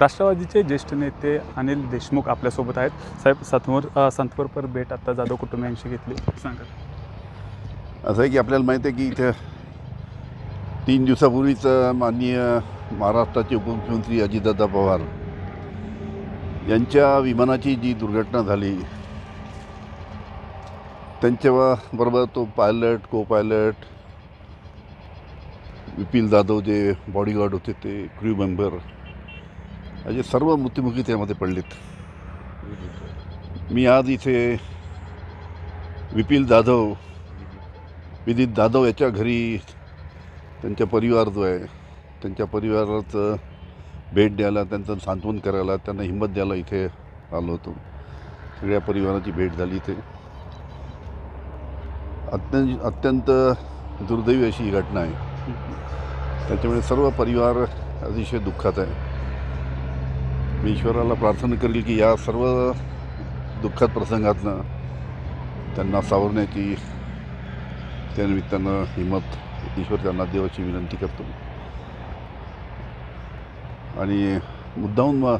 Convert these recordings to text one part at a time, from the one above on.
राष्ट्रवादीचे ज्येष्ठ नेते अनिल देशमुख आपल्यासोबत आहेत. साहेब सातवर संतवरपर भेट आता जाधव कुटुंबियांशी घेतली. सांगा. असं आहे की आपल्याला माहिती आहे की इथं तीन दिवसापूर्वीच माननीय महाराष्ट्राचे उपमुख्यमंत्री अजितदादा पवार यांच्या विमानाची जी दुर्घटना झाली त्यांच्या बरोबर तो पायलट को पायलट विपिल जाधव जे बॉडीगार्ड होते ते क्रू मेंबर असे सर्व मृत्युमुखी त्यामध्ये पडलेत. मी आज इथे विपिल जाधव विदित जाधव याच्या घरी त्यांचा परिवार जो आहे त्यांच्या परिवाराचं भेट द्यायला त्यांचं सांत्वन करायला त्यांना हिंमत द्यायला इथे आलो होतो. सगळ्या परिवाराची भेट झाली इथे. अत्यंत अत्यंत दुर्दैवी अशी ही घटना आहे. त्याच्यामुळे सर्व परिवार अतिशय दुःखात आहे. मी ईश्वराला प्रार्थना करेल की या सर्व दुःखद प्रसंगातनं त्यांना सावरण्याची त्यानिमित्तानं हिंमत ईश्वर त्यांना देवाची विनंती करतो. आणि मुद्दाहून मग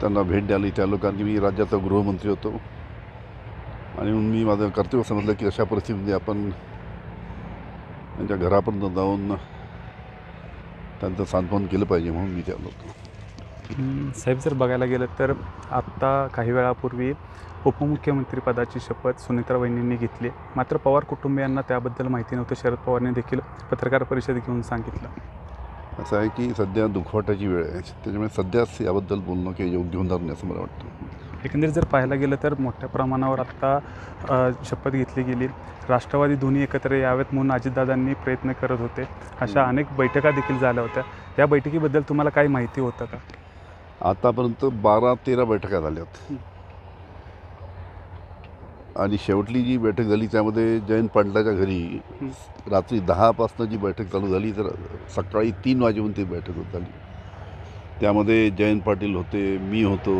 त्यांना भेट द्यायला त्या आलो कारण की मी राज्याचा गृहमंत्री होतो. आणि म्हणून मी माझं कर्तव्य समजलं की अशा परिस्थितीमध्ये आपण त्यांच्या घरापर्यंत जाऊन त्यांचं सांत्वन केलं पाहिजे म्हणून मी त्या आलो साहेब जर बघायला गेलं तर आत्ता काही वेळापूर्वी उपमुख्यमंत्री पदाची शपथ सुनित्रा वहिनींनी घेतली. मात्र पवार कुटुंबियांना त्याबद्दल माहिती नव्हतं. शरद पवारने देखील पत्रकार परिषद घेऊन सांगितलं. असं आहे की सध्या दुखवाटाची वेळ आहे. त्याच्यामुळे सध्याच याबद्दल बोलणं काही योग्य होणार नाही असं मला वाटतं. एकंदरीत जर पाहायला गेलं तर मोठ्या प्रमाणावर आत्ता शपथ घेतली गेली. राष्ट्रवादी दोन्ही एकत्र यावेत म्हणून अजितदादांनी प्रयत्न करत होते. अशा. अनेक बैठका देखील झाल्या होत्या. या बैठकीबद्दल तुम्हाला काही माहिती होतं का? आतापर्यंत बारा तेरा बैठका झाल्यात आणि शेवटली जी बैठक झाली त्यामध्ये जयंत पाटलाच्या घरी रात्री दहापासनं जी बैठक चालू झाली तर सकाळी तीन वाजेपर्यंत ती बैठक होत झाली. त्यामध्ये जयंत पाटील होते मी होतो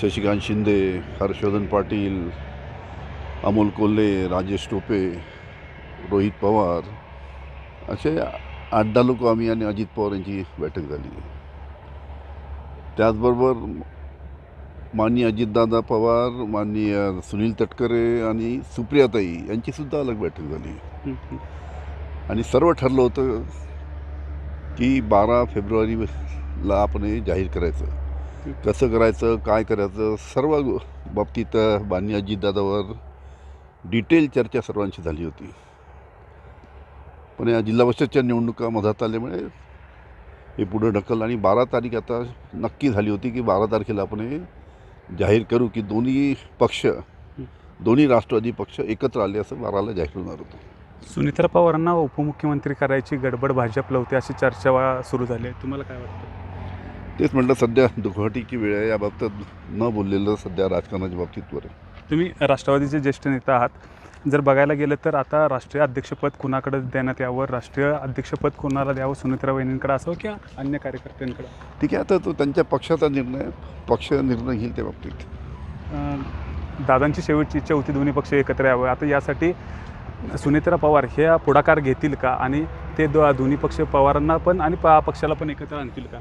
शशिकांत शिंदे हर्षवर्धन पाटील अमोल कोल्हे राजेश टोपे रोहित पवार असे आठ दहा लोक आम्ही आणि अजित पवार यांची बैठक झाली. त्याचबरोबर माननीय अजितदादा पवार माननीय सुनील तटकरे आणि सुप्रियाताई यांचीसुद्धा अलग बैठक झाली. आणि सर्व ठरलं होतं की बारा फेब्रुवारीला आपण हे जाहीर करायचं. कसं करायचं काय करायचं सर्व बाबतीत माननीय अजितदादावर डिटेल चर्चा सर्वांची झाली होती. पण या जिल्हा परिषदच्या निवडणुका मधात आल्यामुळे हे पुढं ढकल. आणि बारा तारीख आता नक्की झाली होती की बारा तारखेला आपण हे जाहीर करू की दोन्ही पक्ष दोन्ही राष्ट्रवादी पक्ष एकत्र आले असं बाराला जाहीर होणार होतं. सुनित्रा पवारांना उपमुख्यमंत्री करायची गडबड भाजप लावते अशी चर्चा वा- सुरू झाली आहे. तुम्हाला काय वाटतं? तेच म्हटलं सध्या दुखवटीची वेळ आहे. या बाबतीत न बोललेलं सध्या राजकारणाच्या बाबतीत बरं तुम्ही राष्ट्रवादीचे ज्येष्ठ नेता आहात. जर बघायला गेलं तर आता राष्ट्रीय अध्यक्षपद कुणाकडे देण्यात यावं? राष्ट्रीय अध्यक्षपद कुणाला द्यावं? सुनित्रा वहिनींकडे असावं किंवा अन्य कार्यकर्त्यांकडे? ठीक आहे आता तो त्यांच्या पक्षाचा निर्णय पक्ष निर्णय घेईल त्या बाबतीत. दादांची शेवटची इच्छा होती दोन्ही पक्ष एकत्र यावं. आता यासाठी सुनेत्रा पवार हे पुढाकार घेतील का? आणि ते दो दोन्ही पक्ष पवारांना पण आणि प पक्षाला पण एकत्र आणतील का?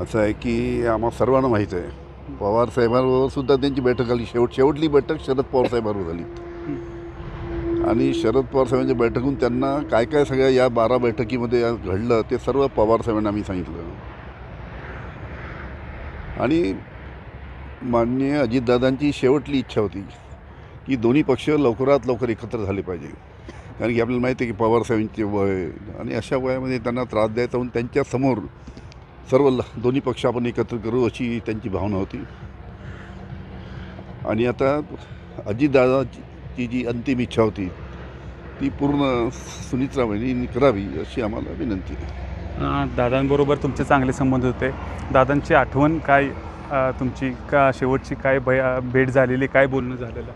असं आहे की आम्हा सर्वांना माहीत आहे. पवार साहेबांबरोबर सुद्धा त्यांची बैठक झाली. शेवट शेवटली बैठक शरद पवार साहेबांबरोबर झाली. आणि शरद पवार साहेबांच्या बैठकून त्यांना काय काय सगळ्या या बारा बैठकीमध्ये घडलं ते सर्व पवार साहेबांना आम्ही सांगितलं. आणि माननीय अजितदादांची शेवटली इच्छा होती की दोन्ही पक्ष लवकरात लवकर एकत्र झाले पाहिजे. कारण की आपल्याला माहिती आहे की पवार साहेबांचे वय आणि अशा वयामध्ये त्यांना त्रास द्यायचा म्हणून त्यांच्यासमोर सर्व ल दोन्ही पक्ष आपण एकत्र करू अशी त्यांची भावना होती. आणि आता अजितदादाची जी अंतिम इच्छा होती ती पूर्ण सुनित्रा वहिनींनी करावी अशी आम्हाला विनंती आहे. दादांबरोबर तुमचे चांगले संबंध होते. दादांची आठवण काय तुमची का शेवटची काय भय भेट झालेली काय बोलणं झालेलं?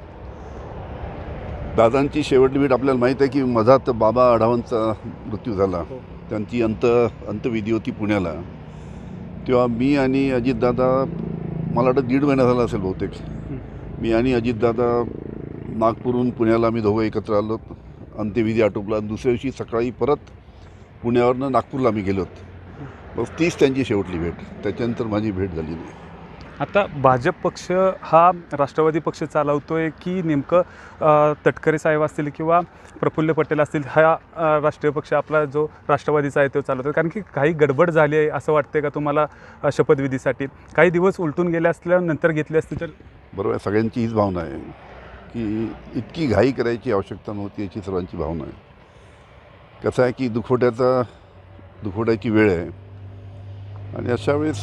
दादांची शेवटली भेट आपल्याला माहीत आहे की मधात बाबा आढावांचा मृत्यू झाला. हो. त्यांची अंत अंतविधी होती पुण्याला. तेव्हा मी आणि अजितदादा मला वाटतं दीड महिना झाला असेल बहुतेक. मी आणि अजितदादा नागपूरहून पुण्याला आम्ही दोघं एकत्र आलो. अंत्यविधी आटोपला. दुसऱ्या दिवशी सकाळी परत पुण्यावरनं नागपूरला आम्ही गेलो बस तीच त्यांची शेवटली भेट. त्याच्यानंतर माझी भेट झाली नाही आता भाजप पक्ष हा राष्ट्रवादी पक्ष चालवतोय की नेमकं तटकरे साहेब असतील किंवा प्रफुल्ल पटेल असतील हा राष्ट्रीय पक्ष आपला जो राष्ट्रवादीचा आहे तो चालवतो कारण की काही गडबड झाली आहे असं वाटतंय का तुम्हाला शपथविधीसाठी? काही दिवस उलटून गेले असल्यानंतर घेतले असते तर? बरोबर सगळ्यांची हीच भावना आहे. की इतकी घाई करायची आवश्यकता नव्हती याची सर्वांची भावना आहे. कसं आहे की दुखवट्याचा दुखवट्याची वेळ आहे. आणि अशा वेळेस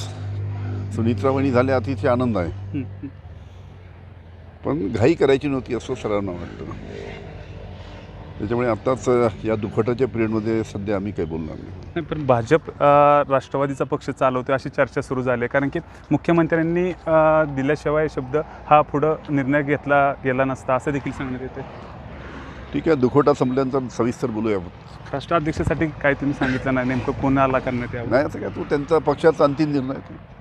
सुनित्रावणी झाल्या अतिशय आनंद आहे. पण घाई करायची नव्हती असं सर्वांना वाटतं. त्याच्यामुळे आत्ताच या दुखवट्याच्या पिरियडमध्ये सध्या आम्ही काही बोलणार नाही. नाही पण भाजप अ, राष्ट्रवादीचा पक्ष चालवतोय अशी चर्चा सुरू झाली आहे. कारण की मुख्यमंत्र्यांनी अ, दिल्याशिवाय शब्द हा पुढं निर्णय घेतला गेला नसता असं देखील सांगण्यात येते ठीक आहे दुखवटा संपल्यानंतर सविस्तर बोलूया आपण. राष्ट्राध्यक्षासाठी काय तुम्ही सांगितलं नाही नेमकं कोणाला करण्यात यावं? नाही असं काय तो त्यांचा पक्षाचा अंतिम निर्णय आहे. तो.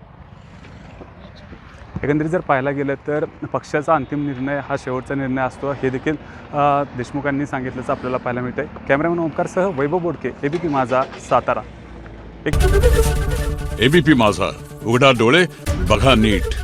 एकंदरीत जर पाहायला गेलं तर पक्षाचा अंतिम निर्णय हा शेवटचा निर्णय असतो. हे देखील देशमुखांनी सांगितल्याचं आपल्याला पाहायला मिळतं आहे कॅमेरामॅन ओंकारसह वैभव बोडके एबीपी माझा सातारा. एक एबीपी माझा उघडा डोळे बघा नीट.